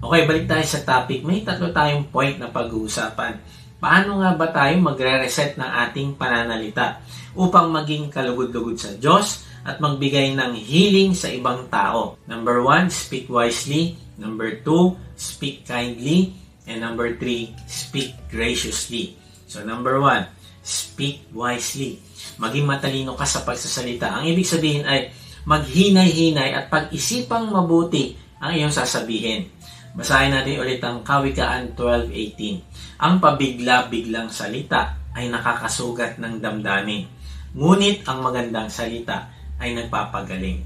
Okay, balik tayo sa topic. May tatlo tayong point na pag-uusapan. Paano nga ba tayo magre-reset ng ating pananalita upang maging kalugod-lugod sa Diyos at magbigay ng healing sa ibang tao? Number one, speak wisely. Number two, speak kindly. And number three, speak graciously. So number one, speak wisely. Maging matalino ka sa pagsasalita. Ang ibig sabihin ay maghinay-hinay at pag-isipang mabuti ang iyong sasabihin. Basahin natin ulit ang Kawikaan 12.18. Ang pabigla-biglang salita ay nakakasugat ng damdamin. Ngunit ang magandang salita ay nagpapagaling.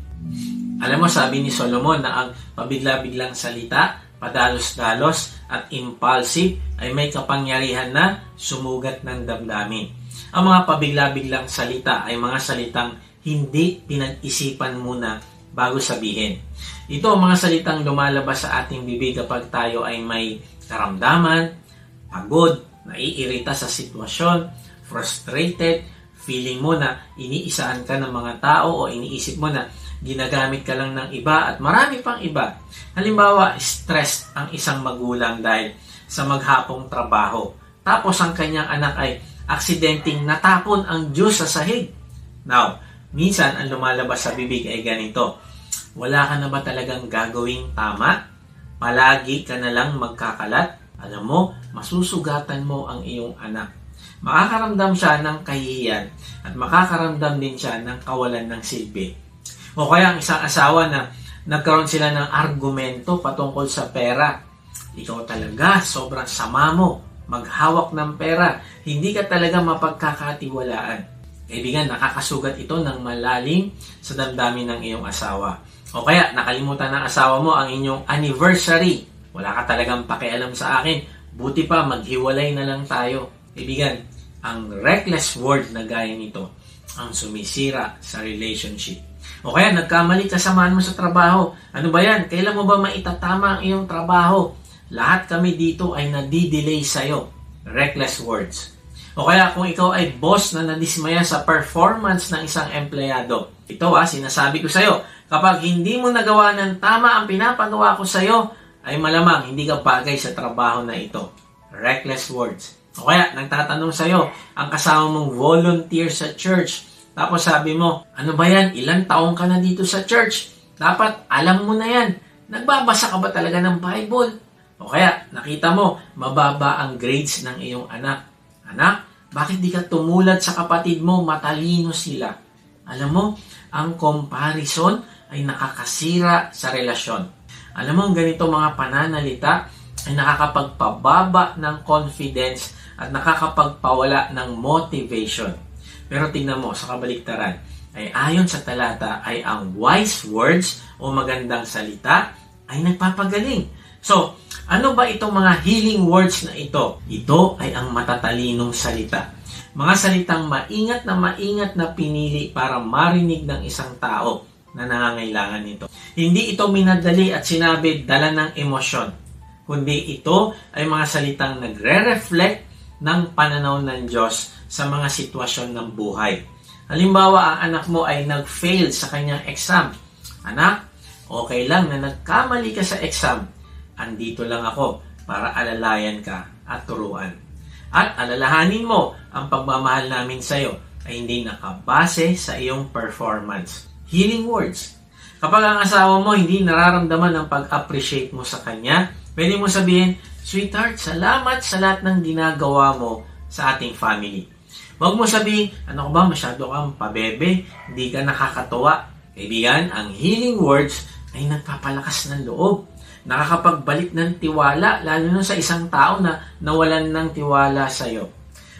Alam mo, sabi ni Solomon na ang pabigla-biglang salita, padalos-dalos at impulsive ay may kapangyarihan na sumugat ng damdamin. Ang mga pabigla-biglang salita ay mga salitang hindi pinag-isipan muna bago sabihin. Ito ang mga salitang lumalabas sa ating bibig kapag tayo ay may karamdaman, pagod, naiirita sa sitwasyon, frustrated, feeling mo na iniisaan ka ng mga tao o iniisip mo na ginagamit ka lang ng iba at marami pang iba. Halimbawa, stressed ang isang magulang dahil sa maghapong trabaho. Tapos ang kanyang anak ay aksidenteng natapon ang Diyos sa sahig. Now, minsan ang lumalabas sa bibig ay ganito. Wala ka na ba talagang gagawing tama? Palagi ka na lang magkakalat? Alam mo, masusugatan mo ang iyong anak. Makakaramdam siya ng kahihiyan at makakaramdam din siya ng kawalan ng silbi. O kaya ang isang asawa na nagkaroon sila ng argumento patungkol sa pera. Ikaw talaga, sobrang sama mo. Maghawak ng pera. Hindi ka talaga mapagkakatiwalaan. Kaibigan, nakakasugat ito ng malalim sa damdamin ng iyong asawa. O kaya, nakalimutan ng asawa mo ang inyong anniversary. Wala ka talagang pakialam sa akin. Buti pa, maghiwalay na lang tayo. Kaibigan, ang reckless word na gaya nito ang sumisira sa relationship. O kaya, nagkamali kasamaan mo sa trabaho. Ano ba yan? Kailan mo ba maitatama ang iyong trabaho? Lahat kami dito ay nadidelay sa'yo. Reckless words. O kaya kung ikaw ay boss na nadismaya sa performance ng isang empleyado. Ito ah, sinasabi ko sa'yo, kapag hindi mo nagawa ng tama ang pinapagawa ko sa'yo, ay malamang hindi ka bagay sa trabaho na ito. Reckless words. O kaya, nagtatanong sa'yo, ang kasama mong volunteer sa church, tapos sabi mo, ano ba yan? Ilang taong ka na dito sa church? Dapat alam mo na yan. Nagbabasa ka ba talaga ng Bible? O kaya, nakita mo, mababa ang grades ng iyong anak. Anak, bakit di ka tumulad sa kapatid mo? Matalino sila. Alam mo, ang comparison ay nakakasira sa relasyon. Alam mo, ganito mga pananalita ay nakakapagpababa ng confidence at nakakapagpawala ng motivation. Pero tingnan mo, sa kabaliktaran, ay ayon sa talata ay ang wise words o magandang salita ay nagpapagaling. So, ano ba itong mga healing words na ito? Ito ay ang matatalinong salita. Mga salitang maingat na maingat na pinili para marinig ng isang tao na nangangailangan nito. Hindi ito minadali at sinabi dala ng emosyon, kundi ito ay mga salitang nagre-reflect ng pananaw ng Diyos sa mga sitwasyon ng buhay. Halimbawa, ang anak mo ay nag-fail sa kanyang exam. Anak, okay lang na nagkamali ka sa exam. Andito lang ako para alalayan ka at turuan. At alalahanin mo ang pagmamahal namin sa iyo ay hindi nakabase sa iyong performance. Healing words. Kapag ang asawa mo hindi nararamdaman ang pag-appreciate mo sa kanya, pwede mo sabihin, Sweetheart, salamat sa lahat ng ginagawa mo sa ating family. Huwag mo sabihin, ano ko ba, masyado kang pabebe, hindi ka nakakatuwa. Kaibigan, ang healing words ay nagpapalakas ng loob. Nakakapagbalik ng tiwala, lalo na sa isang tao na nawalan ng tiwala sa iyo.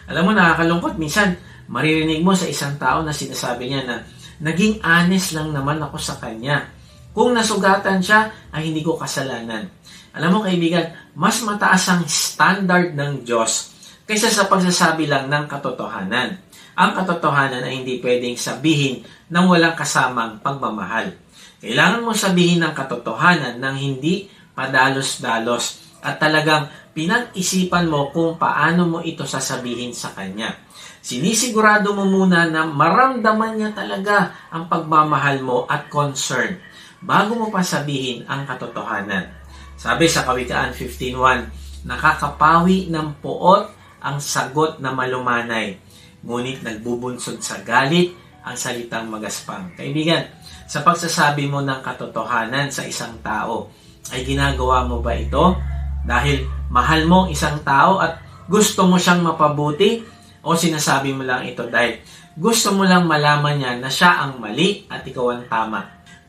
Alam mo, nakakalungkot. Minsan, maririnig mo sa isang tao na sinasabi niya na, naging honest lang naman ako sa kanya. Kung nasugatan siya, ay hindi ko kasalanan. Alam mo, kaibigan, mas mataas ang standard ng Diyos kaysa sa pagsasabi lang ng katotohanan. Ang katotohanan ay hindi pwedeng sabihin ng walang kasamang pagmamahal. Kailangan mo sabihin ng katotohanan ng hindi padalos-dalos at talagang pinag-isipan mo kung paano mo ito sasabihin sa kanya. Sinisigurado mo muna na maramdaman niya talaga ang pagmamahal mo at concern bago mo pa sabihin ang katotohanan. Sabi sa Kawikaan 15.1, nakakapawi ng poot ang sagot na malumanay, ngunit nagbubunsod sa galit ang salitang magaspang. Kaibigan, sa pagsasabi mo ng katotohanan sa isang tao, ay ginagawa mo ba ito dahil mahal mo ang isang tao at gusto mo siyang mapabuti o sinasabi mo lang ito dahil gusto mo lang malaman niya na siya ang mali at ikaw ang tama.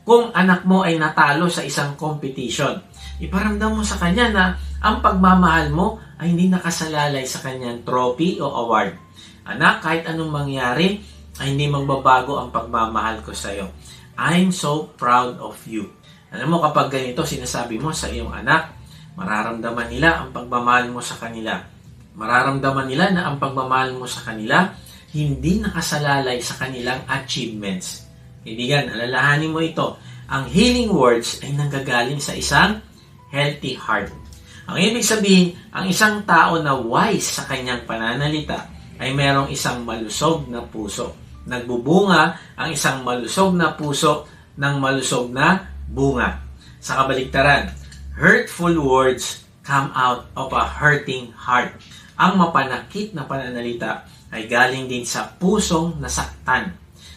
Kung anak mo ay natalo sa isang competition, iparamdam mo sa kanya na ang pagmamahal mo ay hindi nakasalalay sa kanyang trophy o award. Anak, kahit anong mangyari, ay hindi magbabago ang pagmamahal ko sa iyo. I'm so proud of you. Alam mo, kapag ganito sinasabi mo sa iyong anak, mararamdaman nila ang pagmamahal mo sa kanila. Mararamdaman nila na ang pagmamahal mo sa kanila hindi nakasalalay sa kanilang achievements. Kaibigan, alalahanin mo ito. Ang healing words ay nanggagaling sa isang healthy heart. Ang ibig sabihin, ang isang tao na wise sa kanyang pananalita ay merong isang malusog na puso. Nagbubunga ang isang malusog na puso ng malusog na bunga. Sa kabaligtaran, hurtful words come out of a hurting heart. Ang mapanakit na pananalita ay galing din sa pusong nasaktan.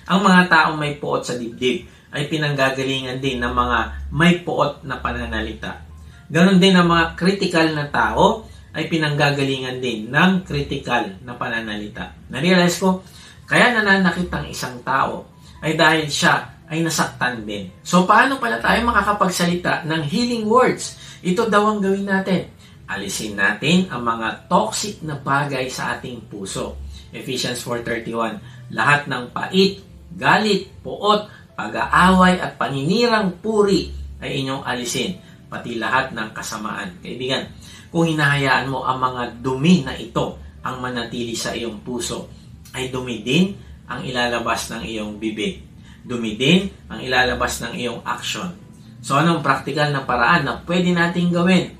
Ang mga taong may puot sa dibdib ay pinanggagalingan din ng mga may puot na pananalita. Ganon din ang mga critical na tao ay pinanggagalingan din ng critical na pananalita. Narealize ko, kaya nananakit ang isang tao ay dahil siya ay nasaktan din. So paano pala tayo makakapagsalita ng healing words? Ito daw ang gawin natin alisin natin ang mga toxic na bagay sa ating puso. Ephesians 4.31 Lahat ng pait, galit, puot, pag-aaway at paninirang puri ay inyong alisin, pati lahat ng kasamaan. Kaibigan, kung hinahayaan mo ang mga dumi na ito ang manatili sa iyong puso, ay dumi din ang ilalabas ng iyong bibig. Dumi din ang ilalabas ng iyong action. So anong praktikal na paraan na pwede nating gawin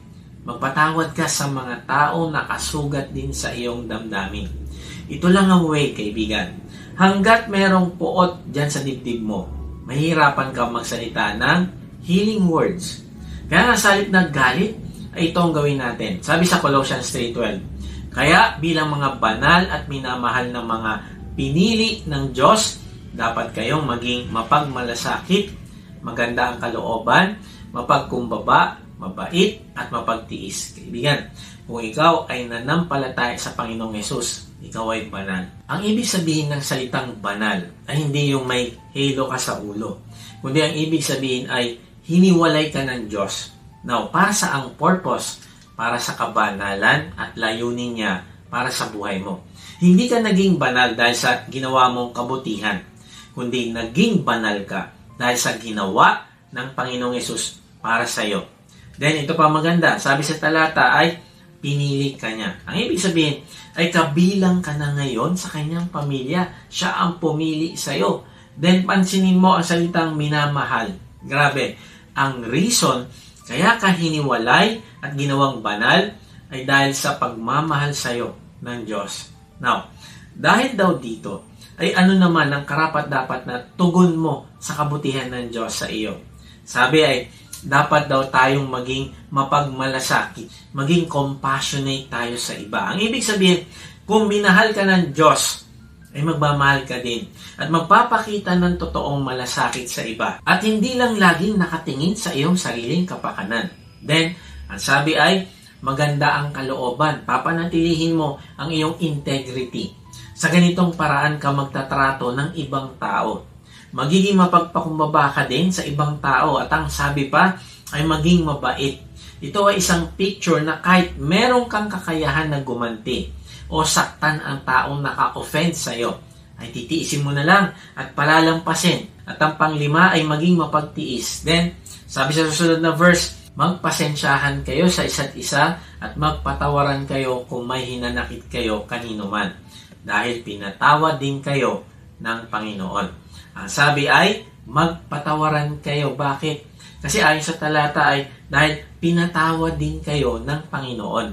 Magpatawad ka sa mga tao na kasugat din sa iyong damdamin. Ito lang ang way, kaibigan. Hanggat merong puot dyan sa dibdib mo, mahirapan ka magsalita ng healing words. Kaya nga sa na galit, ay ito ang gawin natin. Sabi sa Colossians 3.12, Kaya bilang mga banal at minamahal ng mga pinili ng Diyos, dapat kayong maging mapagmalasakit, maganda ang kalooban, mapagkumbaba, mabait at mapagtiis. Kaibigan, kung ikaw ay nanampalataya sa Panginoong Yesus, ikaw ay banal. Ang ibig sabihin ng salitang banal ay hindi yung may halo ka sa ulo. Kundi ang ibig sabihin ay hiniwalay ka ng Diyos. Now, para sa ang purpose? Para sa kabanalan at layunin niya para sa buhay mo. Hindi ka naging banal dahil sa ginawa mong kabutihan, kundi naging banal ka dahil sa ginawa ng Panginoong Yesus para sa iyo Then, ito pa maganda. Sabi sa talata ay, pinili ka niya. Ang ibig sabihin, ay kabilang ka na ngayon sa kanyang pamilya. Siya ang pumili sa iyo. Then, pansinin mo ang salitang minamahal. Grabe. Ang reason, kaya ka hiniwalay at ginawang banal, ay dahil sa pagmamahal sa iyo ng Diyos. Now, dahil daw dito, ay ano naman ang karapat dapat na tugon mo sa kabutihan ng Diyos sa iyo. Sabi ay, dapat daw tayong maging mapagmalasakit, maging compassionate tayo sa iba. Ang ibig sabihin, kung minahal ka ng Diyos, ay magmamahal ka din at magpapakita ng totoong malasakit sa iba at hindi lang laging nakatingin sa iyong sariling kapakanan. Then, ang sabi ay, maganda ang kalooban, papanatilihin mo ang iyong integrity. Sa ganitong paraan ka magtatrato ng ibang tao magiging mapagpakumbaba ka din sa ibang tao at ang sabi pa ay maging mabait. Ito ay isang picture na kahit meron kang kakayahan na gumanti o saktan ang taong naka-offend sa iyo, ay titiisin mo na lang at palalampasin. At ang panglima ay maging mapagtiis. Then, sabi sa susunod na verse, magpasensyahan kayo sa isa't isa at magpatawaran kayo kung may hinanakit kayo kanino man. Dahil pinatawad din kayo ng Panginoon. Ang sabi ay, magpatawaran kayo. Bakit? Kasi ayon sa talata ay dahil pinatawad din kayo ng Panginoon.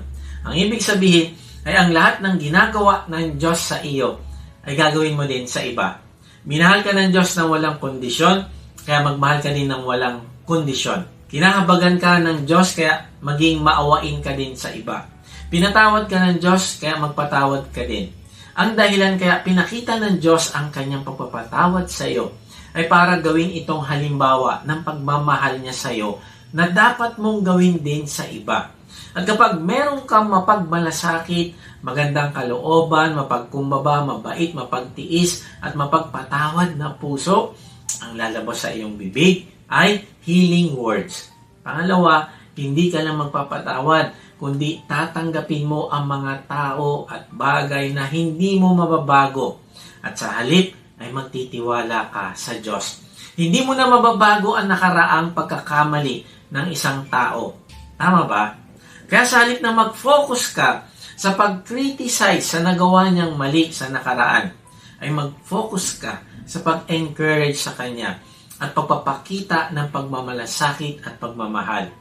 Ang ibig sabihin ay ang lahat ng ginagawa ng Diyos sa iyo ay gagawin mo din sa iba. Minahal ka ng Diyos na walang kondisyon, kaya magmahal ka din ng walang kondisyon. Kinahabagan ka ng Diyos kaya maging maawain ka din sa iba. Pinatawad ka ng Diyos kaya magpatawad ka din. Ang dahilan kaya pinakita ng Diyos ang kanyang pagpapatawad sa iyo ay para gawin itong halimbawa ng pagmamahal niya sa iyo na dapat mong gawin din sa iba. At kapag meron kang mapagmalasakit, magandang kalooban, mapagkumbaba, mabait, mapagtiis, at mapagpatawad na puso, ang lalabas sa iyong bibig ay healing words. Pangalawa, hindi ka lang magpapatawad, kundi tatanggapin mo ang mga tao at bagay na hindi mo mababago. At sa halip ay magtitiwala ka sa Diyos. Hindi mo na mababago ang nakaraang pagkakamali ng isang tao. Tama ba? Kaya sa halip na mag-focus ka sa pag-criticize sa nagawa niyang mali sa nakaraan, ay mag-focus ka sa pag-encourage sa kanya at pagpapakita ng pagmamalasakit at pagmamahal.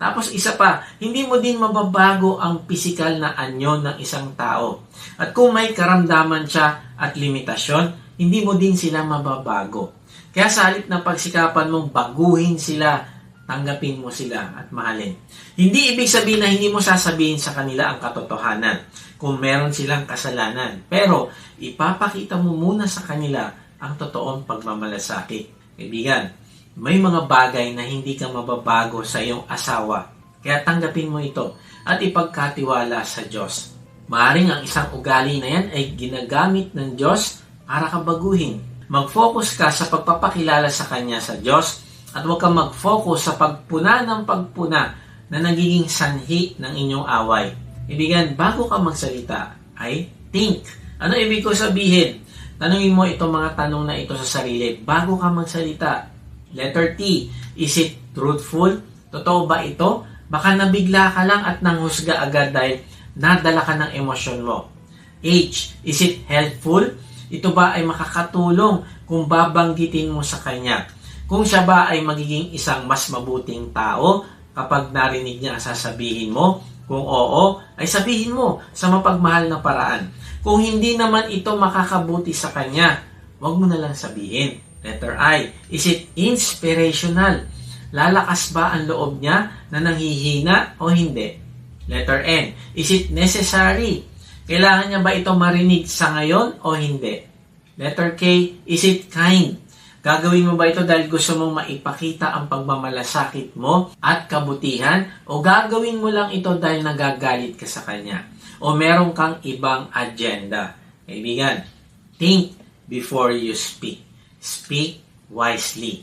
Tapos isa pa, hindi mo din mababago ang pisikal na anyo ng isang tao. At kung may karamdaman siya at limitasyon, hindi mo din sila mababago. Kaya sa halip na pagsikapan mong baguhin sila, tanggapin mo sila at mahalin. Hindi ibig sabihin na hindi mo sasabihin sa kanila ang katotohanan kung meron silang kasalanan. Pero ipapakita mo muna sa kanila ang totoong pagmamalasakit. Kaibigan, may mga bagay na hindi ka mababago sa iyong asawa. Kaya tanggapin mo ito at ipagkatiwala sa Diyos. Maaring ang isang ugali na yan ay ginagamit ng Diyos para ka baguhin. Mag-focus ka sa pagpapakilala sa Kanya sa Diyos at huwag kang mag-focus sa pagpuna ng pagpuna na nagiging sanhi ng inyong away. Ibigan, bago ka magsalita, ay think. Ano ibig ko sabihin? Tanungin mo itong mga tanong na ito sa sarili bago ka magsalita. Letter T, is it truthful? Totoo ba ito? Baka nabigla ka lang at nanghusga agad dahil nadala ka ng emosyon mo. H, is it helpful? Ito ba ay makakatulong kung babanggitin mo sa kanya? Kung siya ba ay magiging isang mas mabuting tao kapag narinig niya ang sasabihin mo? Kung oo, ay sabihin mo sa mapagmahal na paraan. Kung hindi naman ito makakabuti sa kanya, wag mo na lang sabihin. Letter I, is it inspirational? Lalakas ba ang loob niya na nanghihina o hindi? Letter N, is it necessary? Kailangan niya ba ito marinig sa ngayon o hindi? Letter K, is it kind? Gagawin mo ba ito dahil gusto mong maipakita ang pagmamalasakit mo at kabutihan? O gagawin mo lang ito dahil nagagalit ka sa kanya? O meron kang ibang agenda? Kaibigan, think before you speak. Speak wisely.